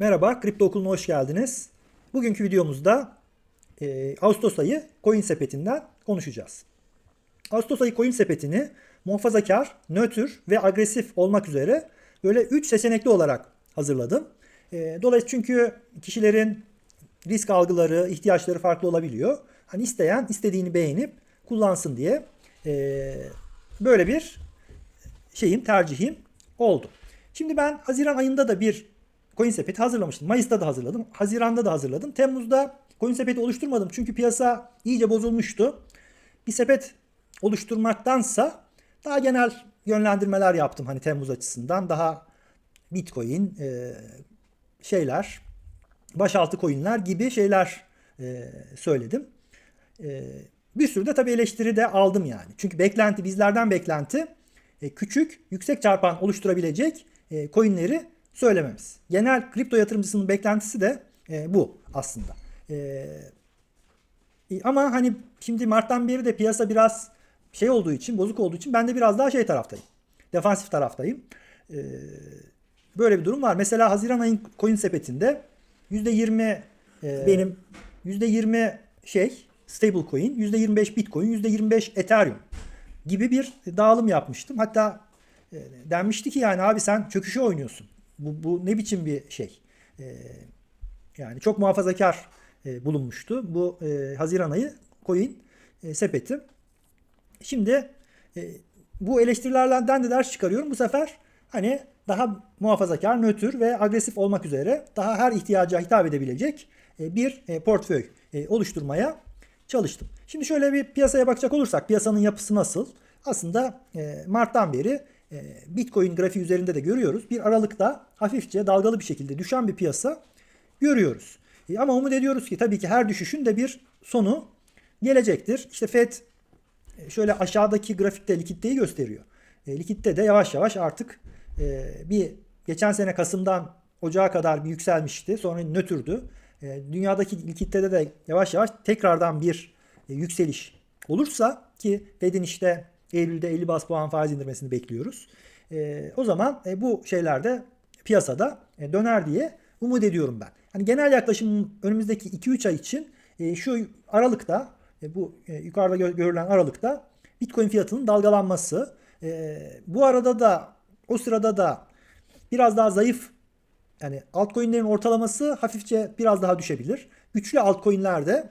Merhaba, Kripto Okulu'na hoş geldiniz. Bugünkü videomuzda e, Ağustos ayı coin sepetinden konuşacağız. Ağustos ayı coin sepetini muhafazakar, nötr ve agresif olmak üzere böyle 3 seçenekli olarak hazırladım. E, dolayısıyla çünkü kişilerin risk algıları, ihtiyaçları farklı olabiliyor. Hani isteyen istediğini beğenip kullansın diye e, böyle bir şeyim, tercihim oldu. Şimdi ben Haziran ayında da bir coin sepeti hazırlamıştım. Mayıs'ta da hazırladım. Haziran'da da hazırladım. Temmuz'da coin sepeti oluşturmadım. Çünkü piyasa iyice bozulmuştu. Bir sepet oluşturmaktansa daha genel yönlendirmeler yaptım. Hani Temmuz açısından daha Bitcoin e, şeyler, başaltı coinler gibi şeyler e, söyledim. E, bir sürü de tabii eleştiri de aldım yani. Çünkü beklenti bizlerden beklenti e, küçük, yüksek çarpan oluşturabilecek e, coinleri söylememiz. Genel kripto yatırımcısının beklentisi de e, bu aslında. E, e, ama hani şimdi Mart'tan beri de piyasa biraz şey olduğu için, bozuk olduğu için ben de biraz daha şey taraftayım. Defansif taraftayım. E, böyle bir durum var. Mesela Haziran ayın coin sepetinde %20 e, benim %20 şey stable coin, %25 Bitcoin, %25 Ethereum gibi bir dağılım yapmıştım. Hatta e, denmişti ki yani abi sen çöküşe oynuyorsun. Bu, bu ne biçim bir şey? E, yani çok muhafazakar e, bulunmuştu bu e, Haziran ayı coin e, sepeti. Şimdi e, bu eleştirilerden de ders çıkarıyorum. Bu sefer hani daha muhafazakar, nötr ve agresif olmak üzere daha her ihtiyaca hitap edebilecek e, bir e, portföy e, oluşturmaya çalıştım. Şimdi şöyle bir piyasaya bakacak olursak piyasanın yapısı nasıl? Aslında e, Mart'tan beri Bitcoin grafiği üzerinde de görüyoruz. Bir aralıkta hafifçe dalgalı bir şekilde düşen bir piyasa görüyoruz. E, ama umut ediyoruz ki tabii ki her düşüşün de bir sonu gelecektir. İşte Fed e, şöyle aşağıdaki grafikte likiditeyi gösteriyor. E, likitte de yavaş yavaş artık e, bir geçen sene Kasım'dan Ocağa kadar bir yükselmişti. Sonra nötrdü. E, dünyadaki likiditede de yavaş yavaş tekrardan bir yükseliş olursa ki Fed'in işte Eylül'de 50 bas puan faiz indirmesini bekliyoruz. E, o zaman e, bu şeylerde piyasada e, döner diye umut ediyorum ben. Hani genel yaklaşım önümüzdeki 2-3 ay için e, şu aralıkta e, bu e, yukarıda gö- görülen aralıkta Bitcoin fiyatının dalgalanması. E, bu arada da o sırada da biraz daha zayıf yani altcoin'lerin ortalaması hafifçe biraz daha düşebilir. Güçlü altcoin'lerde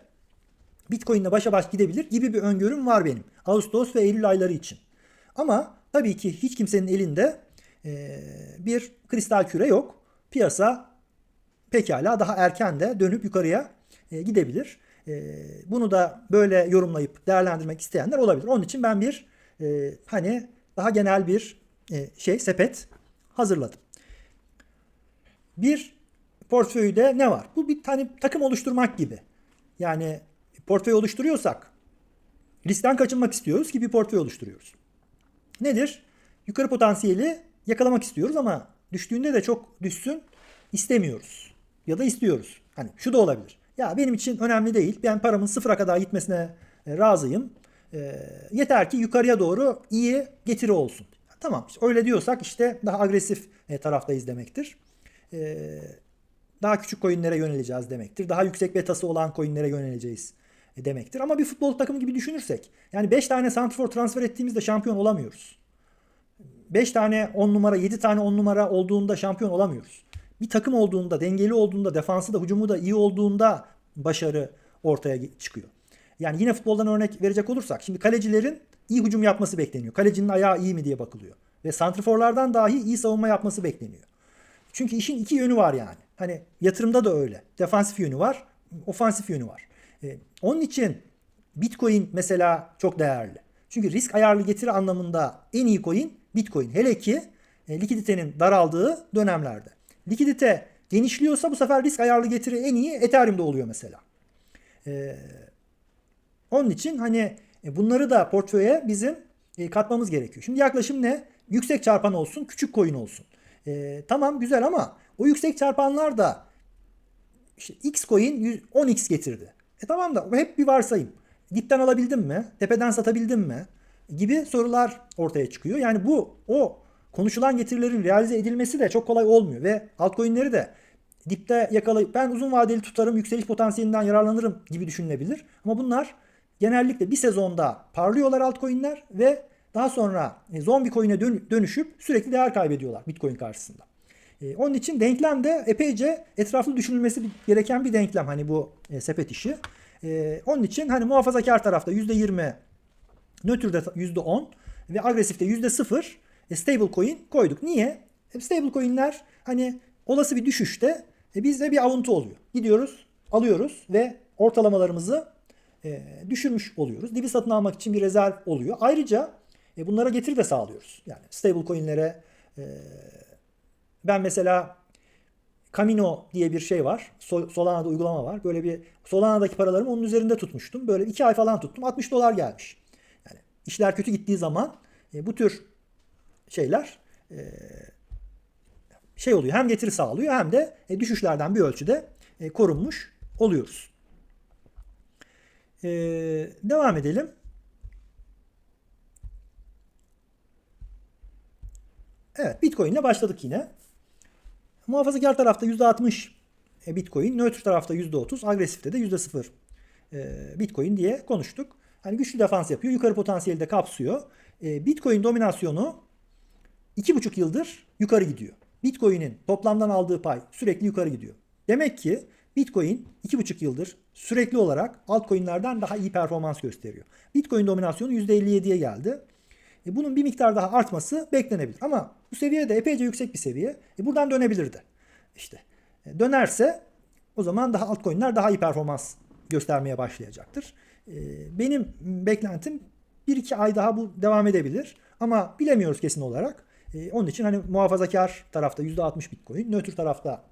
Bitcoin'le başa baş gidebilir gibi bir öngörüm var benim. Ağustos ve Eylül ayları için. Ama tabii ki hiç kimsenin elinde e, bir kristal küre yok. Piyasa pekala daha erken de dönüp yukarıya e, gidebilir. E, bunu da böyle yorumlayıp değerlendirmek isteyenler olabilir. Onun için ben bir e, hani daha genel bir e, şey sepet hazırladım. Bir portföyde ne var? Bu bir tane takım oluşturmak gibi. Yani portföy oluşturuyorsak riskten kaçınmak istiyoruz ki bir portföy oluşturuyoruz. Nedir? Yukarı potansiyeli yakalamak istiyoruz ama düştüğünde de çok düşsün istemiyoruz. Ya da istiyoruz. Hani şu da olabilir. Ya benim için önemli değil. Ben paramın sıfıra kadar gitmesine e, razıyım. E, yeter ki yukarıya doğru iyi getiri olsun. Tamam öyle diyorsak işte daha agresif e, taraftayız demektir. E, daha küçük coinlere yöneleceğiz demektir. Daha yüksek betası olan coinlere yöneleceğiz demektir. Ama bir futbol takımı gibi düşünürsek yani 5 tane santrfor transfer ettiğimizde şampiyon olamıyoruz. 5 tane 10 numara 7 tane 10 numara olduğunda şampiyon olamıyoruz. Bir takım olduğunda dengeli olduğunda defansı da hücumu da iyi olduğunda başarı ortaya çıkıyor. Yani yine futboldan örnek verecek olursak şimdi kalecilerin iyi hücum yapması bekleniyor. Kalecinin ayağı iyi mi diye bakılıyor. Ve santrforlardan dahi iyi savunma yapması bekleniyor. Çünkü işin iki yönü var yani. Hani yatırımda da öyle. Defansif yönü var, ofansif yönü var. Ee, onun için Bitcoin mesela çok değerli. Çünkü risk ayarlı getiri anlamında en iyi coin Bitcoin. Hele ki e, likiditenin daraldığı dönemlerde. Likidite genişliyorsa bu sefer risk ayarlı getiri en iyi Ethereum'da oluyor mesela. Ee, onun için hani e, bunları da portföye bizim e, katmamız gerekiyor. Şimdi yaklaşım ne? Yüksek çarpan olsun, küçük coin olsun. Ee, tamam güzel ama o yüksek çarpanlar da işte X coin 10x getirdi. E tamam da hep bir varsayım. Dipten alabildim mi? Tepeden satabildim mi? Gibi sorular ortaya çıkıyor. Yani bu o konuşulan getirilerin realize edilmesi de çok kolay olmuyor ve altcoin'leri de dipte yakalayıp ben uzun vadeli tutarım, yükseliş potansiyelinden yararlanırım gibi düşünülebilir. Ama bunlar genellikle bir sezonda parlıyorlar altcoin'ler ve daha sonra e, zombi coin'e dön- dönüşüp sürekli değer kaybediyorlar Bitcoin karşısında. E, onun için denklem de epeyce etraflı düşünülmesi gereken bir denklem hani bu e, sepet işi. E, onun için hani muhafazakar tarafta %20, nötrde %10 ve agresifte %0 e, stable coin koyduk. Niye? E, stable coin'ler hani olası bir düşüşte e, bizde bir avuntu oluyor. Gidiyoruz, alıyoruz ve ortalamalarımızı e, düşürmüş oluyoruz. Dibi satın almak için bir rezerv oluyor. Ayrıca e, bunlara getiri de sağlıyoruz. Yani stable coin'lere e, ben mesela Camino diye bir şey var. Sol- Solana'da uygulama var. Böyle bir Solana'daki paralarımı onun üzerinde tutmuştum. Böyle iki ay falan tuttum. 60 dolar gelmiş. Yani işler kötü gittiği zaman e, bu tür şeyler e, şey oluyor. Hem getiri sağlıyor hem de e, düşüşlerden bir ölçüde e, korunmuş oluyoruz. E, devam edelim. Evet Bitcoin ile başladık yine. Muhafazakar tarafta %60 e, Bitcoin, nötr tarafta %30, agresifte de %0 e, Bitcoin diye konuştuk. Hani güçlü defans yapıyor, yukarı potansiyeli de kapsıyor. E, Bitcoin dominasyonu 2,5 yıldır yukarı gidiyor. Bitcoin'in toplamdan aldığı pay sürekli yukarı gidiyor. Demek ki Bitcoin 2,5 yıldır sürekli olarak altcoin'lerden daha iyi performans gösteriyor. Bitcoin dominasyonu %57'ye geldi. E, bunun bir miktar daha artması beklenebilir. Ama bu seviye de epeyce yüksek bir seviye. E, buradan dönebilirdi. İşte e, dönerse o zaman daha altcoin'ler daha iyi performans göstermeye başlayacaktır. E, benim beklentim 1-2 ay daha bu devam edebilir. Ama bilemiyoruz kesin olarak. E, onun için hani muhafazakar tarafta %60 Bitcoin, nötr tarafta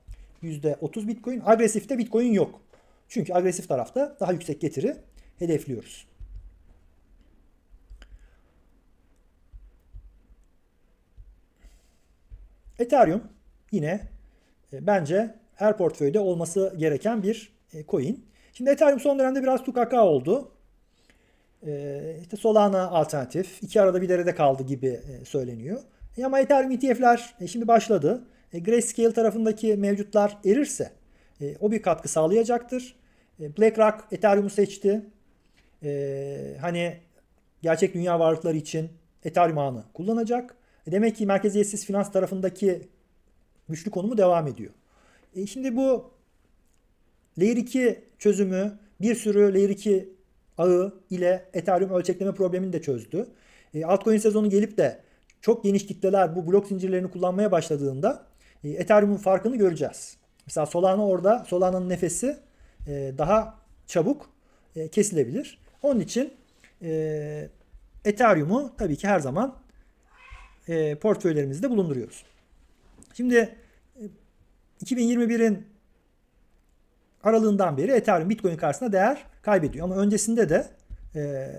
%30 Bitcoin, agresifte Bitcoin yok. Çünkü agresif tarafta daha yüksek getiri hedefliyoruz. Ethereum yine e, bence her portföyde olması gereken bir e, coin. Şimdi Ethereum son dönemde biraz tukaka oldu. E, işte Solana alternatif. iki arada bir derede kaldı gibi söyleniyor. Ama Ethereum ETF'ler şimdi başladı. Grayscale tarafındaki mevcutlar erirse o bir katkı sağlayacaktır. BlackRock Ethereum'u seçti. Hani gerçek dünya varlıkları için Ethereum ağını kullanacak. E, demek ki merkeziyetsiz finans tarafındaki güçlü konumu devam ediyor. E şimdi bu Layer 2 çözümü bir sürü Layer 2 ağı ile Ethereum ölçekleme problemini de çözdü. E, altcoin sezonu gelip de çok geniş kitleler bu blok zincirlerini kullanmaya başladığında e, Ethereum'un farkını göreceğiz. Mesela Solana orada Solana'nın nefesi e, daha çabuk e, kesilebilir. Onun için e, Ethereum'u tabii ki her zaman e, portföylerimizde bulunduruyoruz. Şimdi e, 2021'in aralığından beri Ethereum Bitcoin karşısında değer kaybediyor. Ama öncesinde de e,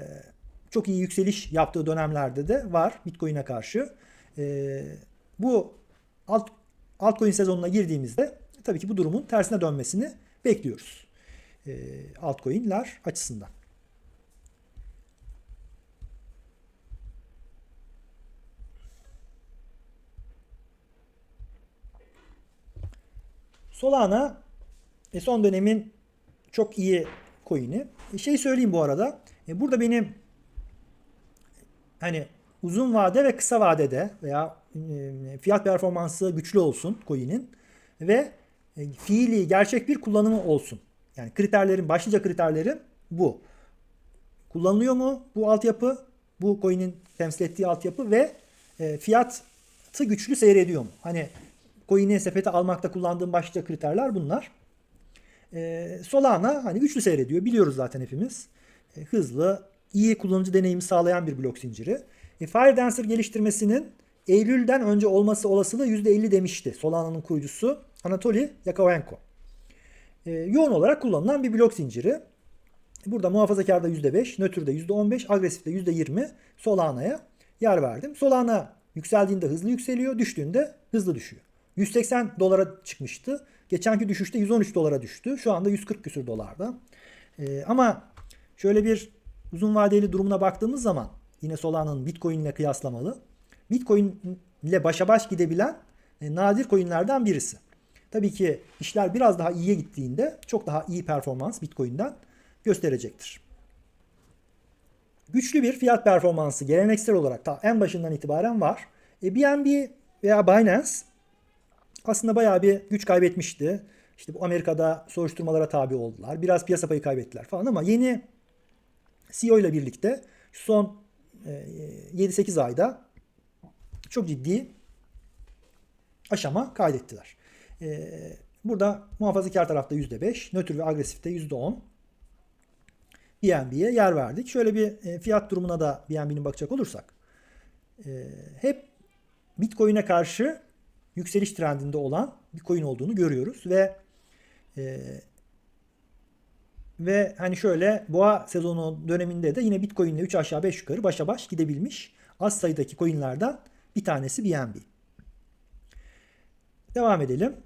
çok iyi yükseliş yaptığı dönemlerde de var Bitcoin'e karşı. E, bu alt altcoin sezonuna girdiğimizde tabii ki bu durumun tersine dönmesini bekliyoruz. E, altcoin'ler açısından. Solana e, son dönemin çok iyi coin'i. E, şey söyleyeyim bu arada. E, burada benim hani uzun vade ve kısa vadede veya e, fiyat performansı güçlü olsun coin'in ve e, fiili gerçek bir kullanımı olsun. Yani kriterlerin başlıca kriterlerim bu. Kullanılıyor mu bu altyapı? Bu coin'in temsil ettiği altyapı ve e, fiyatı güçlü seyrediyor mu? Hani coin'i sepete almakta kullandığım başlıca kriterler bunlar. E, Solana hani güçlü seyrediyor. Biliyoruz zaten hepimiz. E, hızlı, iyi kullanıcı deneyimi sağlayan bir blok zinciri. E, Firedancer geliştirmesinin Eylül'den önce olması olasılığı %50 demişti Solana'nın kurucusu Anatoly Yakovenko. E, yoğun olarak kullanılan bir blok zinciri. Burada muhafazakarda %5, nötrde %15, agresifte %20 Solana'ya yer verdim. Solana yükseldiğinde hızlı yükseliyor, düştüğünde hızlı düşüyor. 180 dolara çıkmıştı. Geçenki düşüşte 113 dolara düştü. Şu anda 140 küsür dolarda. Ee, ama şöyle bir uzun vadeli durumuna baktığımız zaman yine Solana'nın Bitcoin ile kıyaslamalı. Bitcoin ile başa baş gidebilen e, nadir coinlerden birisi. tabii ki işler biraz daha iyiye gittiğinde çok daha iyi performans Bitcoin'den gösterecektir. Güçlü bir fiyat performansı geleneksel olarak ta en başından itibaren var. E, BNB veya Binance aslında bayağı bir güç kaybetmişti. İşte bu Amerika'da soruşturmalara tabi oldular. Biraz piyasa payı kaybettiler falan ama yeni CEO ile birlikte son 7-8 ayda çok ciddi aşama kaydettiler. Burada muhafazakar tarafta %5, nötr ve agresifte %10 BNB'ye yer verdik. Şöyle bir fiyat durumuna da BNB'nin bakacak olursak hep Bitcoin'e karşı yükseliş trendinde olan bir coin olduğunu görüyoruz ve e, ve hani şöyle boğa sezonu döneminde de yine Bitcoin'le 3 aşağı 5 yukarı başa baş gidebilmiş az sayıdaki coinlerden bir tanesi BNB. Devam edelim.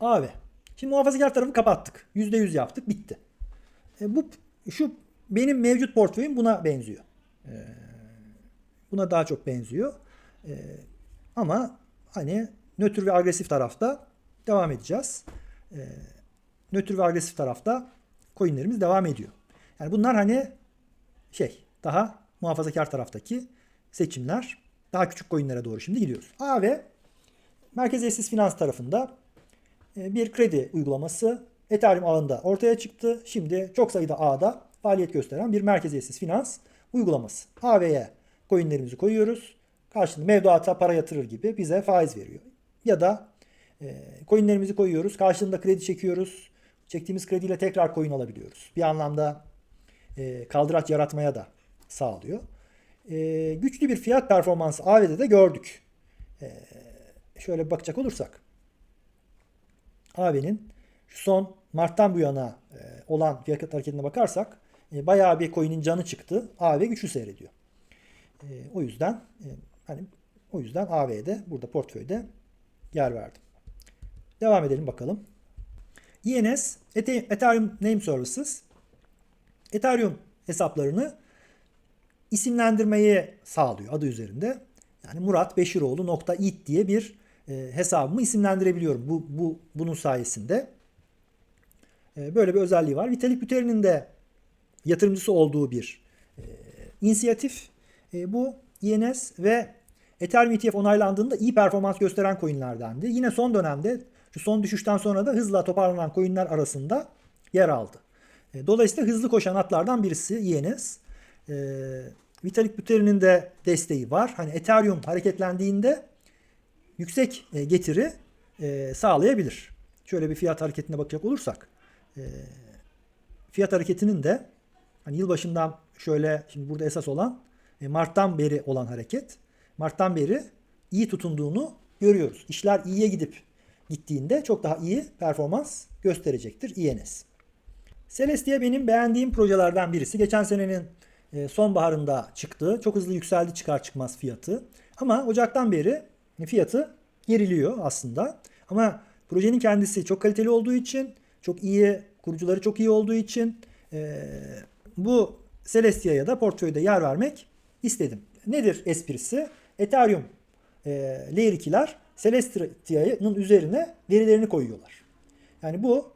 Abi. Şimdi muhafazakar tarafı kapattık. %100 yaptık. Bitti. E, bu şu benim mevcut portföyüm buna benziyor. E, buna daha çok benziyor. E, ama hani nötr ve agresif tarafta devam edeceğiz. E, nötr ve agresif tarafta coinlerimiz devam ediyor. Yani bunlar hani şey daha muhafazakar taraftaki seçimler. Daha küçük coinlere doğru şimdi gidiyoruz. A ve merkeziyetsiz finans tarafında e, bir kredi uygulaması Ethereum ağında ortaya çıktı. Şimdi çok sayıda ağda faaliyet gösteren bir merkeziyetsiz finans uygulaması. AV'ye coinlerimizi koyuyoruz. Karşılığında mevduata para yatırır gibi bize faiz veriyor. Ya da e, coinlerimizi koyuyoruz. Karşılığında kredi çekiyoruz. Çektiğimiz krediyle tekrar coin alabiliyoruz. Bir anlamda e, kaldıraç yaratmaya da sağlıyor. E, güçlü bir fiyat performansı AV'de de gördük. E, şöyle bakacak olursak. AV'nin son Mart'tan bu yana e, olan fiyat hareketine bakarsak e, bayağı bir coin'in canı çıktı. AV güçlü seyrediyor. E, o yüzden e, hani o yüzden AV'de burada portföyde yer verdim. Devam edelim bakalım. ENS Ethereum Name Services Ethereum hesaplarını isimlendirmeyi sağlıyor adı üzerinde. Yani Murat Beşiroğlu nokta it diye bir e, hesabımı isimlendirebiliyorum bu, bu bunun sayesinde. E, böyle bir özelliği var. Vitalik Buterin'in de yatırımcısı olduğu bir e, inisiyatif. E, bu ENS ve Ethereum ETF onaylandığında iyi performans gösteren coinlerdendi. Yine son dönemde şu son düşüşten sonra da hızla toparlanan coinler arasında yer aldı. E, dolayısıyla hızlı koşan atlardan birisi ENS. E, Vitalik Buterin'in de desteği var. Hani Ethereum hareketlendiğinde yüksek e, getiri e, sağlayabilir. Şöyle bir fiyat hareketine bakacak olursak e, fiyat hareketinin de hani yılbaşından şöyle şimdi burada esas olan e, Mart'tan beri olan hareket. Mart'tan beri iyi tutunduğunu görüyoruz. İşler iyiye gidip gittiğinde çok daha iyi performans gösterecektir ENS. Celestia benim beğendiğim projelerden birisi. Geçen senenin e, sonbaharında çıktı. Çok hızlı yükseldi çıkar çıkmaz fiyatı. Ama Ocak'tan beri fiyatı geriliyor aslında. Ama projenin kendisi çok kaliteli olduğu için, çok iyi, kurucuları çok iyi olduğu için e, bu Celestia'ya da portföyde yer vermek istedim. Nedir esprisi? Ethereum e, Layer 2'ler Celestia'nın üzerine verilerini koyuyorlar. Yani bu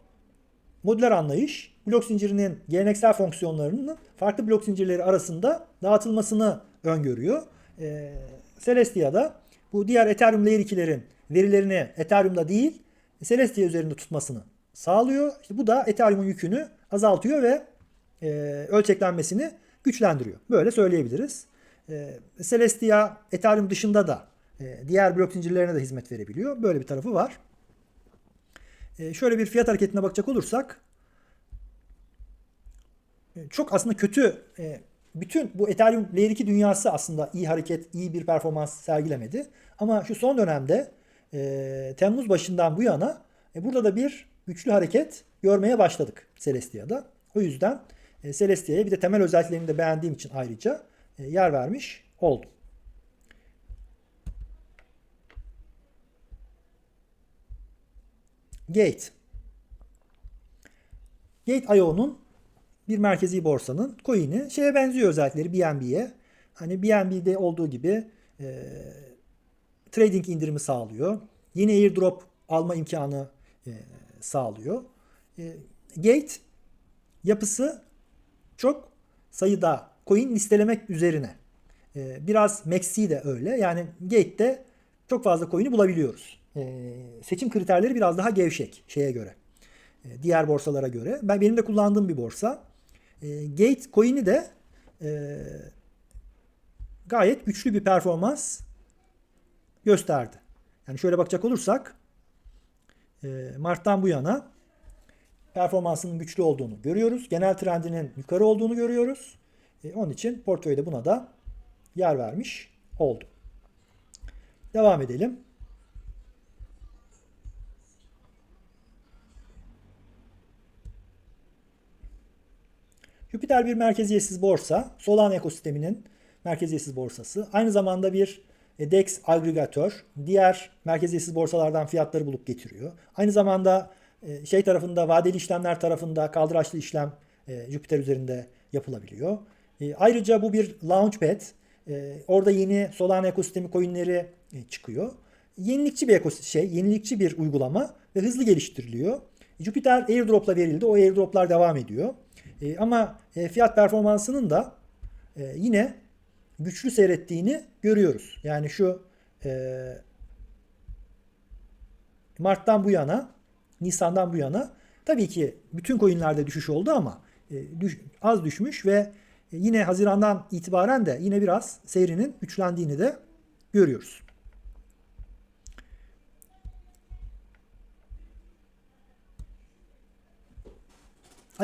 modüler anlayış blok zincirinin geleneksel fonksiyonlarının farklı blok zincirleri arasında dağıtılmasını öngörüyor. E, Celestia'da bu diğer Ethereum Layer 2'lerin verilerini Ethereum'da değil Celestia üzerinde tutmasını sağlıyor. İşte bu da Ethereum'un yükünü azaltıyor ve e, ölçeklenmesini güçlendiriyor. Böyle söyleyebiliriz. E, Celestia Ethereum dışında da e, diğer blok zincirlerine de hizmet verebiliyor. Böyle bir tarafı var. E, şöyle bir fiyat hareketine bakacak olursak e, çok aslında kötü e, bütün bu Ethereum Layer 2 dünyası aslında iyi hareket, iyi bir performans sergilemedi. Ama şu son dönemde e, Temmuz başından bu yana e, burada da bir güçlü hareket görmeye başladık Celestia'da. O yüzden e, Celestia'ya bir de temel özelliklerini de beğendiğim için ayrıca e, yer vermiş oldum. Gate. Gate.io'nun bir merkezi borsanın coin'i şeye benziyor özellikleri BNB'ye. hani BNB'de olduğu gibi e, trading indirimi sağlıyor. Yeni airdrop alma imkanı e, sağlıyor. E, Gate yapısı çok sayıda coin listelemek üzerine. E, biraz Maxi de öyle. Yani Gate'de çok fazla coin'i bulabiliyoruz. E, seçim kriterleri biraz daha gevşek şeye göre. E, diğer borsalara göre. Ben benim de kullandığım bir borsa. Gate coin'i de e, gayet güçlü bir performans gösterdi. Yani şöyle bakacak olursak e, Mart'tan bu yana performansının güçlü olduğunu görüyoruz. Genel trendinin yukarı olduğunu görüyoruz. E, onun için portföyde buna da yer vermiş oldu. Devam edelim. Jupiter bir merkeziyetsiz borsa. Solana ekosisteminin merkeziyetsiz borsası. Aynı zamanda bir e, DEX agregatör. Diğer merkeziyetsiz borsalardan fiyatları bulup getiriyor. Aynı zamanda e, şey tarafında vadeli işlemler tarafında kaldıraçlı işlem e, Jupiter üzerinde yapılabiliyor. Ayrıca bu bir launchpad. Orada yeni Solana ekosistemi coinleri çıkıyor. Yenilikçi bir ekosistem, şey, yenilikçi bir uygulama ve hızlı geliştiriliyor. Jupiter airdrop'la verildi. O airdrop'lar devam ediyor. Ama fiyat performansının da yine güçlü seyrettiğini görüyoruz. Yani şu Mart'tan bu yana, Nisan'dan bu yana tabii ki bütün coinlerde düşüş oldu ama az düşmüş ve yine Haziran'dan itibaren de yine biraz seyrinin güçlendiğini de görüyoruz.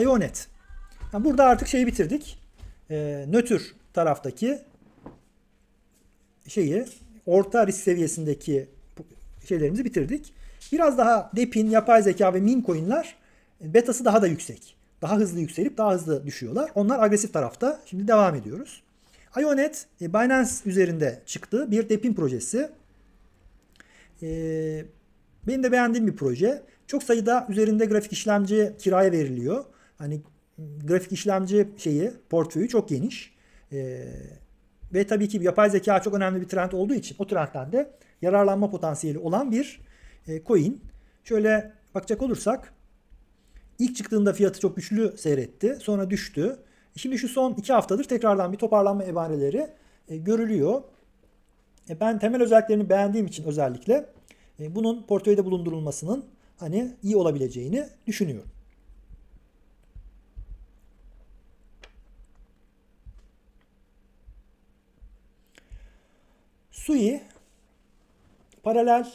Ionet. Yani burada artık şeyi bitirdik. E, nötr taraftaki şeyi orta risk seviyesindeki şeylerimizi bitirdik. Biraz daha depin, yapay zeka ve meme coin'ler betası daha da yüksek. Daha hızlı yükselip daha hızlı düşüyorlar. Onlar agresif tarafta. Şimdi devam ediyoruz. Ionet e, Binance üzerinde çıktı. Bir depin projesi. E, benim de beğendiğim bir proje. Çok sayıda üzerinde grafik işlemci kiraya veriliyor. Hani grafik işlemci şeyi, portföyü çok geniş. E, ve tabii ki yapay zeka çok önemli bir trend olduğu için o trendten de yararlanma potansiyeli olan bir e, coin. Şöyle bakacak olursak ilk çıktığında fiyatı çok güçlü seyretti. Sonra düştü. Şimdi şu son iki haftadır tekrardan bir toparlanma emareleri e, görülüyor. E, ben temel özelliklerini beğendiğim için özellikle e, bunun portföyde bulundurulmasının hani iyi olabileceğini düşünüyorum. Sui paralel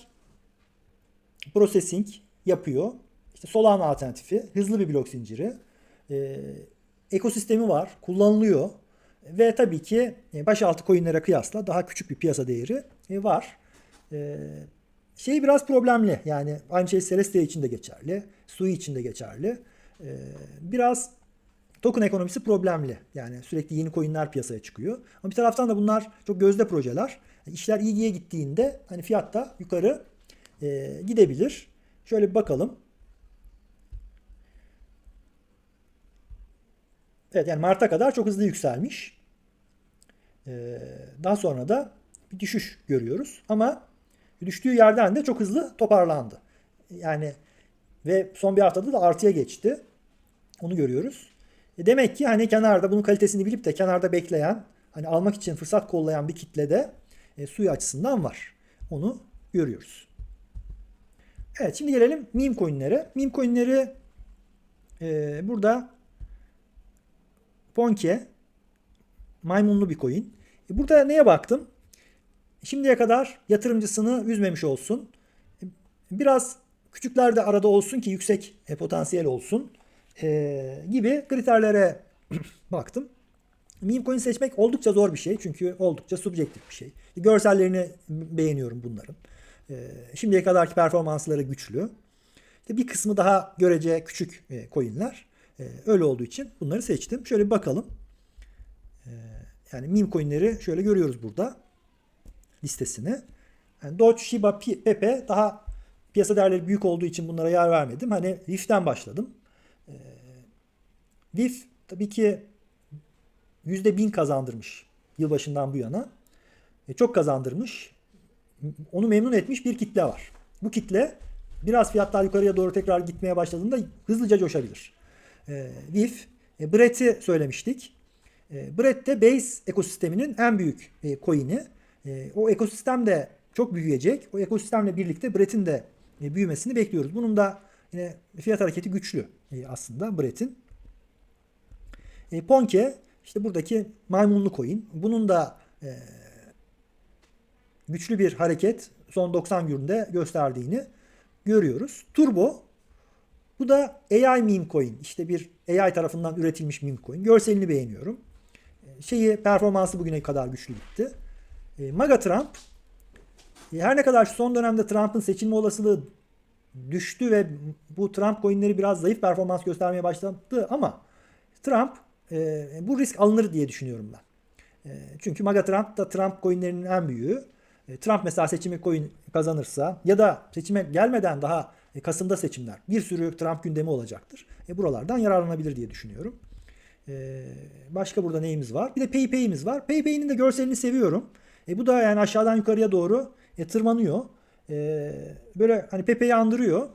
processing yapıyor. İşte Solana alternatifi, hızlı bir blok zinciri. Ee, ekosistemi var, kullanılıyor. Ve tabii ki e, başaltı coinlere kıyasla daha küçük bir piyasa değeri e, var. Ee, şey biraz problemli. Yani aynı şey Celestia için de geçerli. Sui için de geçerli. Ee, biraz token ekonomisi problemli. Yani sürekli yeni coinler piyasaya çıkıyor. Ama bir taraftan da bunlar çok gözde projeler. İşler iyiye gittiğinde hani fiyat da yukarı e, gidebilir. Şöyle bir bakalım. Evet yani Mart'a kadar çok hızlı yükselmiş. Ee, daha sonra da bir düşüş görüyoruz. Ama düştüğü yerden de çok hızlı toparlandı. Yani ve son bir haftada da artıya geçti. Onu görüyoruz. E demek ki hani kenarda bunun kalitesini bilip de kenarda bekleyen, hani almak için fırsat kollayan bir kitlede e, suyu açısından var. Onu görüyoruz. Evet şimdi gelelim meme coinlere. Meme coinleri e, burada Ponke maymunlu bir coin. E, burada neye baktım? Şimdiye kadar yatırımcısını üzmemiş olsun. E, biraz küçükler de arada olsun ki yüksek e, potansiyel olsun e, gibi kriterlere baktım. Meme coin seçmek oldukça zor bir şey. Çünkü oldukça subjektif bir şey. Görsellerini beğeniyorum bunların. E, şimdiye kadarki performansları güçlü. İşte bir kısmı daha görece küçük e, coinler. E, öyle olduğu için bunları seçtim. Şöyle bir bakalım. E, yani meme coinleri şöyle görüyoruz burada. Listesini. Yani Doge, Shiba, Pepe daha piyasa değerleri büyük olduğu için bunlara yer vermedim. Hani Rift'ten başladım. VIF tabii ki %1000 kazandırmış yılbaşından bu yana. E, çok kazandırmış. Onu memnun etmiş bir kitle var. Bu kitle biraz fiyatlar yukarıya doğru tekrar gitmeye başladığında hızlıca coşabilir. E, VIF, e, Brett'i söylemiştik. E, Brett de Base ekosisteminin en büyük e, coin'i. E, o ekosistem de çok büyüyecek. O ekosistemle birlikte Brett'in de e, büyümesini bekliyoruz. Bunun da yine fiyat hareketi güçlü e, aslında Brett'in. E, Ponke işte buradaki maymunlu coin. Bunun da e, güçlü bir hareket son 90 günde gösterdiğini görüyoruz. Turbo bu da AI meme coin. İşte bir AI tarafından üretilmiş meme coin. Görselini beğeniyorum. Şeyi performansı bugüne kadar güçlü gitti. E, Maga Trump e, her ne kadar şu son dönemde Trump'ın seçilme olasılığı düştü ve bu Trump coinleri biraz zayıf performans göstermeye başladı ama Trump e, bu risk alınır diye düşünüyorum ben. Çünkü MAGA Trump da Trump coinlerinin en büyüğü. E, Trump mesela seçimi coin kazanırsa ya da seçime gelmeden daha e, Kasım'da seçimler bir sürü Trump gündemi olacaktır. E, buralardan yararlanabilir diye düşünüyorum. E, başka burada neyimiz var? Bir de PayPay'imiz var. PayPay'in de görselini seviyorum. E, bu da yani aşağıdan yukarıya doğru e, tırmanıyor. E, böyle hani Pepe'yi andırıyor.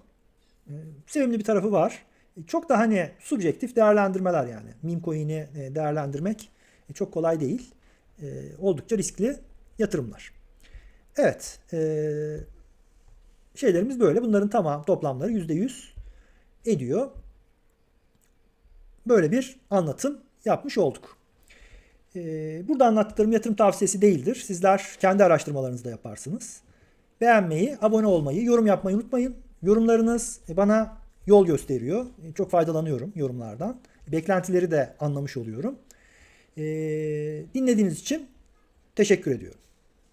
E, sevimli bir tarafı var. E, çok da hani subjektif değerlendirmeler yani. Meme coin'i e, değerlendirmek çok kolay değil. E, oldukça riskli yatırımlar. Evet. E, şeylerimiz böyle. Bunların tamam toplamları %100 ediyor. Böyle bir anlatım yapmış olduk. Ee, Burada anlattıklarım yatırım tavsiyesi değildir. Sizler kendi araştırmalarınızda yaparsınız. Beğenmeyi, abone olmayı, yorum yapmayı unutmayın. Yorumlarınız bana yol gösteriyor. Çok faydalanıyorum yorumlardan. Beklentileri de anlamış oluyorum. Ee, Dinlediğiniz için teşekkür ediyorum.